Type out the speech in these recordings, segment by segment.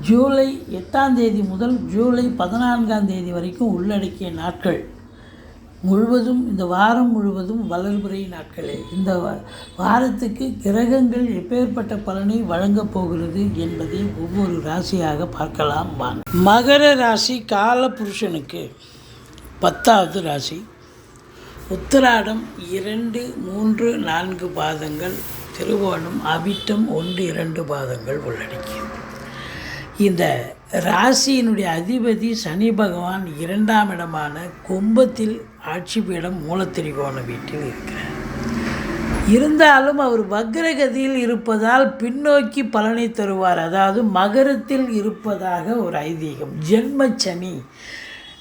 ஜூலை எட்டாம் தேதி முதல் ஜூலை பதினான்காம் தேதி வரைக்கும் உள்ளடக்கிய நாட்கள் முழுவதும் இந்த வாரம் முழுவதும் வளர்புரை நாட்களே. இந்த வாரத்துக்கு கிரகங்கள் எப்பேற்பட்ட பலனை வழங்கப் போகிறது என்பதை ஒவ்வொரு ராசியாக பார்க்கலாம். வாங்க. மகர ராசி கால புருஷனுக்கு பத்தாவது ராசி. உத்திராடம் இரண்டு மூன்று நான்கு பாதங்கள் திருவோணம் அவிட்டம் ஒன்று இரண்டு பாதங்கள் உள்ளடக்கியது. இந்த ராசியினுடைய அதிபதி சனி பகவான் இரண்டாம் இடமான கும்பத்தில் ஆட்சி பீடம் மூலத்திரிகோண வீட்டில் இருக்கிறார். இருந்தாலும் அவர் வக்ரகதியில் இருப்பதால் பின்னோக்கி பலனை தருவார். அதாவது மகரத்தில் இருப்பதாக ஒரு ஐதீகம். ஜென்மச்சனி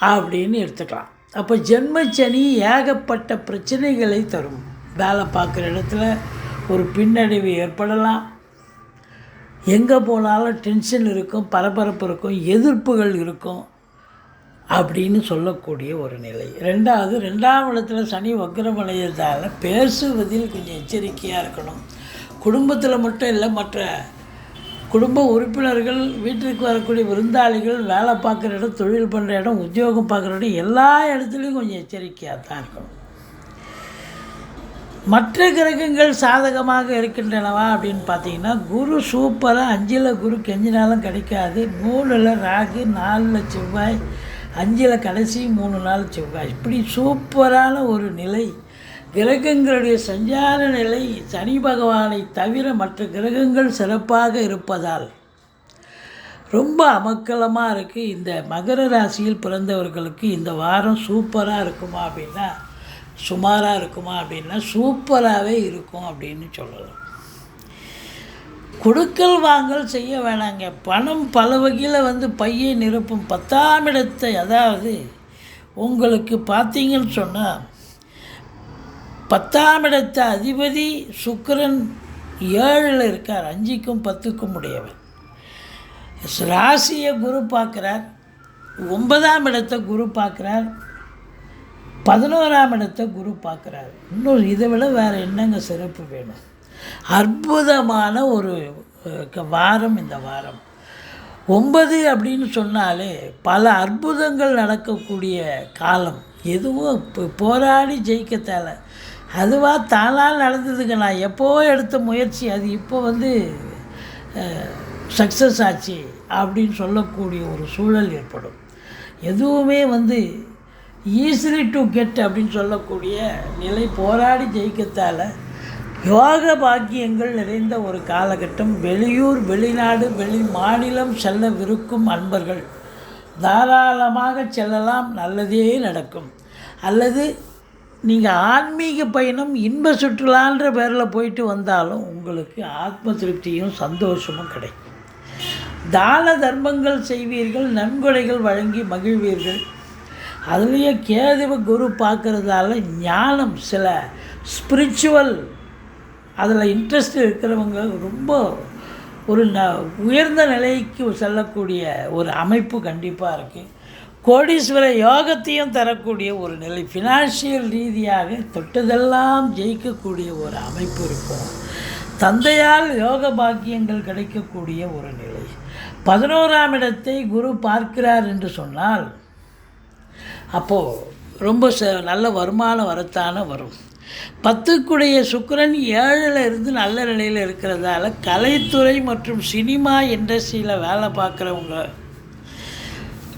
அப்படின்னு எடுத்துக்கலாம். அப்போ ஜென்மச்சனி ஏகப்பட்ட பிரச்சனைகளை தரும். வேலை பார்க்குற இடத்துல ஒரு பின்னடைவு ஏற்படலாம். எங்கே போனாலும் டென்ஷன் இருக்கும் பரபரப்பு இருக்கும் எதிர்ப்புகள் இருக்கும் அப்படின்னு சொல்லக்கூடிய ஒரு நிலை. ரெண்டாவது ரெண்டாம் இடத்துல சனி வக்ரம் அடையிறதால பேசுவதில் கொஞ்சம் எச்சரிக்கையாக இருக்கணும். குடும்பத்தில் மட்டும் இல்லை மற்ற குடும்ப உறுப்பினர்கள் வீட்டிற்கு வரக்கூடிய விருந்தாளிகள் வேலை பார்க்குற இடம் தொழில் பண்ணுற இடம் உத்தியோகம் பார்க்குற இடம் எல்லா இடத்துலையும் கொஞ்சம் எச்சரிக்கையாக தான் இருக்கணும். மற்ற கிரகங்கள் சாதகமாக இருக்கின்றனவா அப்படின்னு பார்த்தீங்கன்னா குரு சூப்பராக அஞ்சில் குரு கெஞ்சினாலும் கிடைக்காது. மூணில் ராகு நாலில் செவ்வாய் அஞ்சில் கடைசி மூணு நாள் செவ்வாய். இப்படி சூப்பரான ஒரு நிலை. கிரகங்களுடைய சஞ்சார நிலை சனி பகவானை தவிர மற்ற கிரகங்கள் சிறப்பாக இருப்பதால் ரொம்ப அமக்கலமாக இருக்குது இந்த மகர ராசியில் பிறந்தவர்களுக்கு இந்த வாரம் சூப்பராக இருக்குமா அப்படின்னா சுமாராக இருக்குமா அப்படின்னா சூப்பராகவே இருக்கும் அப்படின்னு சொல்லலாம். கொடுக்கல் வாங்கல் செய்ய வேணாங்க. பணம் பல வகையில் வந்து பையை நிரப்பும் பத்தாம் இடத்தை அதாவது உங்களுக்கு பார்த்தீங்கன்னு சொன்னால் பத்தாம் இடத்த அதிபதி சுக்கரன் ஏழில் இருக்கார். அஞ்சுக்கும் பத்துக்கும் உடையவர் ராசியை குரு பார்க்குறார். ஒன்பதாம் இடத்தை குரு பார்க்குறார். பதினோராம் இடத்தை குரு பார்க்குறாரு. இன்னும் இதை விட வேறு என்னங்க சிறப்பு வேணும்? அற்புதமான ஒரு வாரம் இந்த வாரம். ஒன்பது அப்படின்னு சொன்னாலே பல அற்புதங்கள் நடக்கக்கூடிய காலம். எதுவும் இப்போ போராடி ஜெயிக்க தேவை அதுவாக தானாக நடந்ததுங்க. நான் எப்போ எடுத்த முயற்சி அது இப்போ வந்து சக்ஸஸ் ஆச்சு அப்படின்னு சொல்லக்கூடிய ஒரு சூழல் ஏற்படும். எதுவுமே வந்து ஈஸிலி டு கெட் அப்படின்னு சொல்லக்கூடிய நிலை போராடி ஜெயிக்கத்தால் யோக பாக்கியங்கள் நிறைந்த ஒரு காலகட்டம். வெளியூர் வெளிநாடு வெளி மாநிலம் செல்லவிருக்கும் அன்பர்கள். தாராளமாக செல்லலாம் நல்லதே நடக்கும். அல்லது நீங்கள் ஆன்மீக பயணம் இன்ப சுற்றுலான்ற பேரில் போயிட்டு வந்தாலும் உங்களுக்கு ஆத்ம திருப்தியும் சந்தோஷமும் கிடைக்கும். தான தர்மங்கள் செய்வீர்கள் நன்கொடைகள் வழங்கி மகிழ்வீர்கள். அதுலேயே கேதுவ குரு பார்க்குறதால ஞானம் சில ஸ்பிரிச்சுவல் அதில் இன்ட்ரெஸ்ட் இருக்கிறவங்க ரொம்ப ஒரு ந உயர்ந்த நிலைக்கு செல்லக்கூடிய ஒரு அமைப்பு கண்டிப்பாக இருக்குது கோடீஸ்வர யோகத்தையும் தரக்கூடிய ஒரு நிலை ஃபினான்ஷியல் ரீதியாக தொட்டதெல்லாம் ஜெயிக்கக்கூடிய ஒரு அமைப்பு இருக்கும். தந்தையால் யோக பாக்கியங்கள் கிடைக்கக்கூடிய ஒரு நிலை. பதினோராம் இடத்தை குரு பார்க்கிறார் என்று சொன்னால் அப்போது ரொம்ப ச நல்ல வருமானம் வரத்தானே வரும். பத்துக்குடைய சுக்கரன் ஏழில் இருந்து நல்ல நிலையில் இருக்கிறதால கலைத்துறை மற்றும் சினிமா இண்டஸ்ட்ரியில் வேலை பார்க்குறவங்க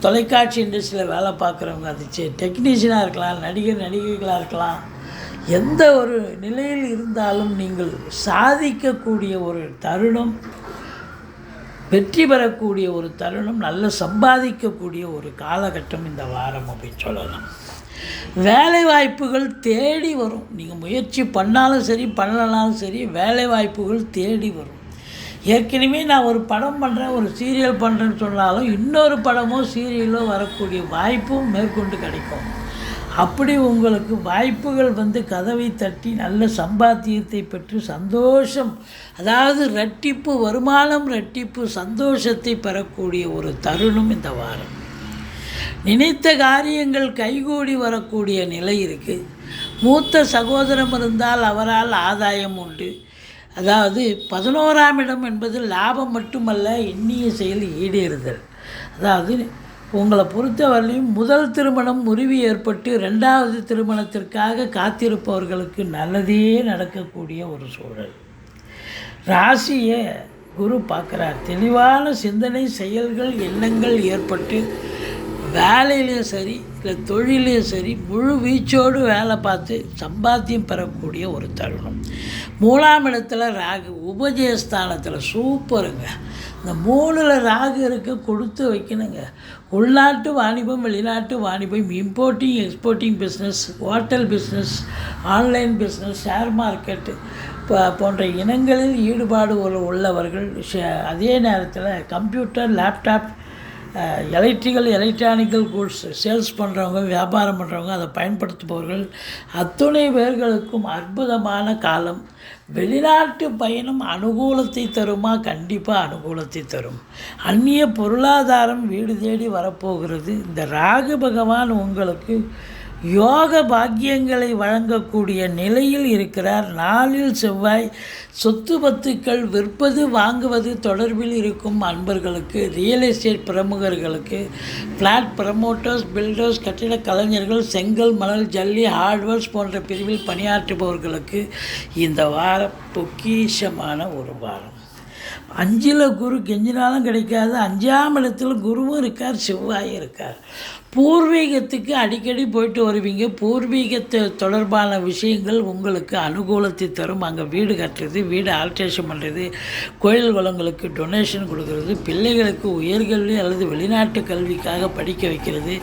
தொலைக்காட்சி இண்டஸ்ட்ரியில் வேலை பார்க்குறவங்க அது டெக்னீஷியனாக இருக்கலாம் நடிகர் நடிகைகளாக இருக்கலாம் எந்த ஒரு நிலையில் இருந்தாலும் நீங்கள் சாதிக்கக்கூடிய ஒரு தருணம் வெற்றி பெறக்கூடிய ஒரு தருணம் நல்ல சம்பாதிக்கக்கூடிய ஒரு காலகட்டம் இந்த வாரம் அப்படின்னு சொல்லலாம். வேலை வாய்ப்புகள் தேடி வரும். நீங்கள் முயற்சி பண்ணாலும் சரி பண்ணலனாலும் சரி வேலை வாய்ப்புகள் தேடி வரும். ஏற்கனவே நான் ஒரு படம் பண்ணுறேன் ஒரு சீரியல் பண்ணுறேன்னு சொன்னாலும் இன்னொரு படமோ சீரியலோ வரக்கூடிய வாய்ப்பும் மேற்கொண்டு கிடைக்கும். அப்படி உங்களுக்கு வாய்ப்புகள் வந்து கதவை தட்டி நல்ல சம்பாத்தியத்தை பெற்று சந்தோஷம் அதாவது ரெட்டிப்பு வருமானம் ரெட்டிப்பு சந்தோஷத்தை பெறக்கூடிய ஒரு தருணம் இந்த வாரம். நினைத்த காரியங்கள் கைகூடி வரக்கூடிய நிலை இருக்குது மூத்த சகோதரம் இருந்தால் அவரால் ஆதாயம் உண்டு. அதாவது பதினோராம் இடம் என்பது லாபம் மட்டுமல்ல எண்ணிய செயல் ஈடேறுதல். அதாவது உங்களை பொறுத்தவரையிலும் முதல் திருமணம் முறிவு ஏற்பட்டு ரெண்டாவது திருமணத்திற்காக காத்திருப்பவர்களுக்கு நல்லதே நடக்கக்கூடிய ஒரு சூழல். ராசியை குரு பார்க்குறார். தெளிவான சிந்தனை செயல்கள் எண்ணங்கள் ஏற்பட்டு வேலையிலையும் சரி இல்லை தொழிலையும் சரி முழு வீச்சோடு வேலை பார்த்து சம்பாத்தியம் பெறக்கூடிய ஒரு தருணம். மூணாம் இடத்துல ராகு உபஜயஸ்தானத்தில் சூப்பருங்க. இந்த மூணில் ராகு இருக்க கொடுத்து வைக்கணுங்க. உள்நாட்டு வாணிபம் வெளிநாட்டு வாணிபம் importing exporting business hotel business online business share market போன்ற இனங்களில் ஈடுபாடு உள்ளவர்கள் ஷே- அதே நேரத்தில் computer laptop electrical electronical goods sales பண்ணுறவங்க வியாபாரம் பண்ணுறவங்க அதை பயன்படுத்துபவர்கள் அத்துணை பேர்களுக்கும் அற்புதமான காலம். வெளிநாட்டு பயணம் அனுகூலத்தை தருமா? கண்டிப்பாக அனுகூலத்தை தரும். அந்நிய பொருளாதாரம் வீடு தேடி வரப்போகிறது. இந்த ராகு பகவான் உங்களுக்கு யோக பாக்கியங்களை வழங்கக்கூடிய நிலையில் இருக்கிறார். நாளில் செவ்வாய் சொத்து பத்துக்கள் விற்பது வாங்குவது தொடர்பில் இருக்கும் அன்பர்களுக்கு ரியல் எஸ்டேட் பிரமுகர்களுக்கு ஃப்ளாட் ப்ரமோட்டர்ஸ் பில்டர்ஸ் கட்டிட கலைஞர்கள் செங்கல் மணல் ஜல்லி ஹார்ட்வேர்ஸ் போன்ற பிரிவில் பணியாற்றுபவர்களுக்கு இந்த வாரம் பொக்கிஷமான ஒரு வாரம். அஞ்சில் குரு கெஞ்சினாலும் கிடைக்காது. அஞ்சாம் இடத்துல குருவும் இருக்கார் செவ்வாயும் இருக்கார். பூர்வீகத்துக்கு அடிக்கடி போயிட்டு வருவீங்க. பூர்வீகத்தை தொடர்பான விஷயங்கள் உங்களுக்கு அனுகூலத்தை தரும். அங்கே வீடு கட்டுறது வீடு ஆல்ட்ரேஷன் பண்ணுறது கோயில் குளங்களுக்கு டொனேஷன் கொடுக்கறது பிள்ளைகளுக்கு உயர்கல்வி அல்லது வெளிநாட்டு கல்விக்காக படிக்க வைக்கிறது.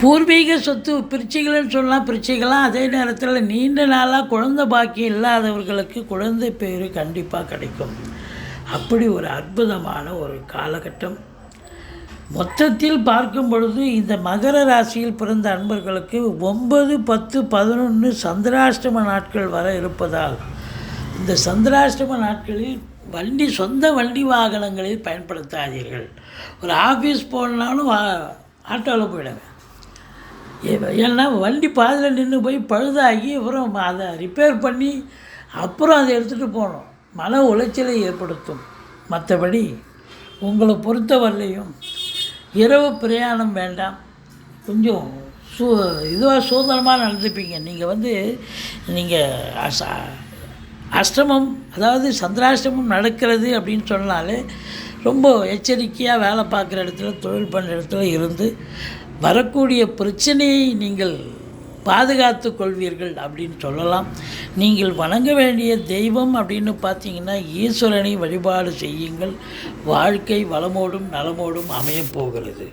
பூர்வீக சொத்து பிரிச்சைகள்னு சொல்லலாம் பிரிச்சிக்கலாம் அதே நேரத்தில் நீண்ட நாளாக குழந்தை பாக்கியம் இல்லாதவர்களுக்கு குழந்தை பேர் கண்டிப்பாக கிடைக்கும். அப்படி ஒரு அற்புதமான ஒரு காலகட்டம். மொத்தத்தில் பார்க்கும் பொழுது இந்த மகர ராசியில் பிறந்த அன்பர்களுக்கு ஒன்பது பத்து பதினொன்று சந்திராஷ்டம நாட்கள் வர இருப்பதால் இந்த சந்திராஷ்டம நாட்களில் வண்டி சொந்த வண்டி வாகனங்களில் பயன்படுத்தாதீர்கள். ஒரு ஆஃபீஸ் போனாலும் ஆட்டோவில் போயிடுங்க. ஏ- ஏன்னா வண்டி பாதியில் நின்று போய் பழுதாகி அப்புறம் அதை ரிப்பேர் பண்ணி அப்புறம் அதை எடுத்துகிட்டு போகணும். மன உளைச்சலை ஏற்படுத்தும். மற்றபடி உங்களை பொறுத்தவரையிலையும் இரவு பிரயாணம் வேண்டாம். கொஞ்சம் சூ இதுவாக சுதந்திரமாக நடந்துப்பீங்க. நீங்கள் வந்து நீங்கள் அஷ்டமம் அதாவது சந்திராஷ்டமம் நடக்கிறது அப்படின்னு சொன்னாலே ரொம்ப எச்சரிக்கையாக வேலை பார்க்குற இடத்துல தொழில் பண்ணுற இடத்துல இருந்து வரக்கூடிய பிரச்சனையை நீங்கள் பாதுகாத்து கொள்வீர்கள் அப்படின்னு சொல்லலாம். நீங்கள் வணங்க வேண்டிய தெய்வம் அப்படின்னு பார்த்தீங்கன்னா ஈஸ்வரனை வழிபாடு செய்யுங்கள். வாழ்க்கை வளமோடும் நலமோடும் அமையப் போகிறது.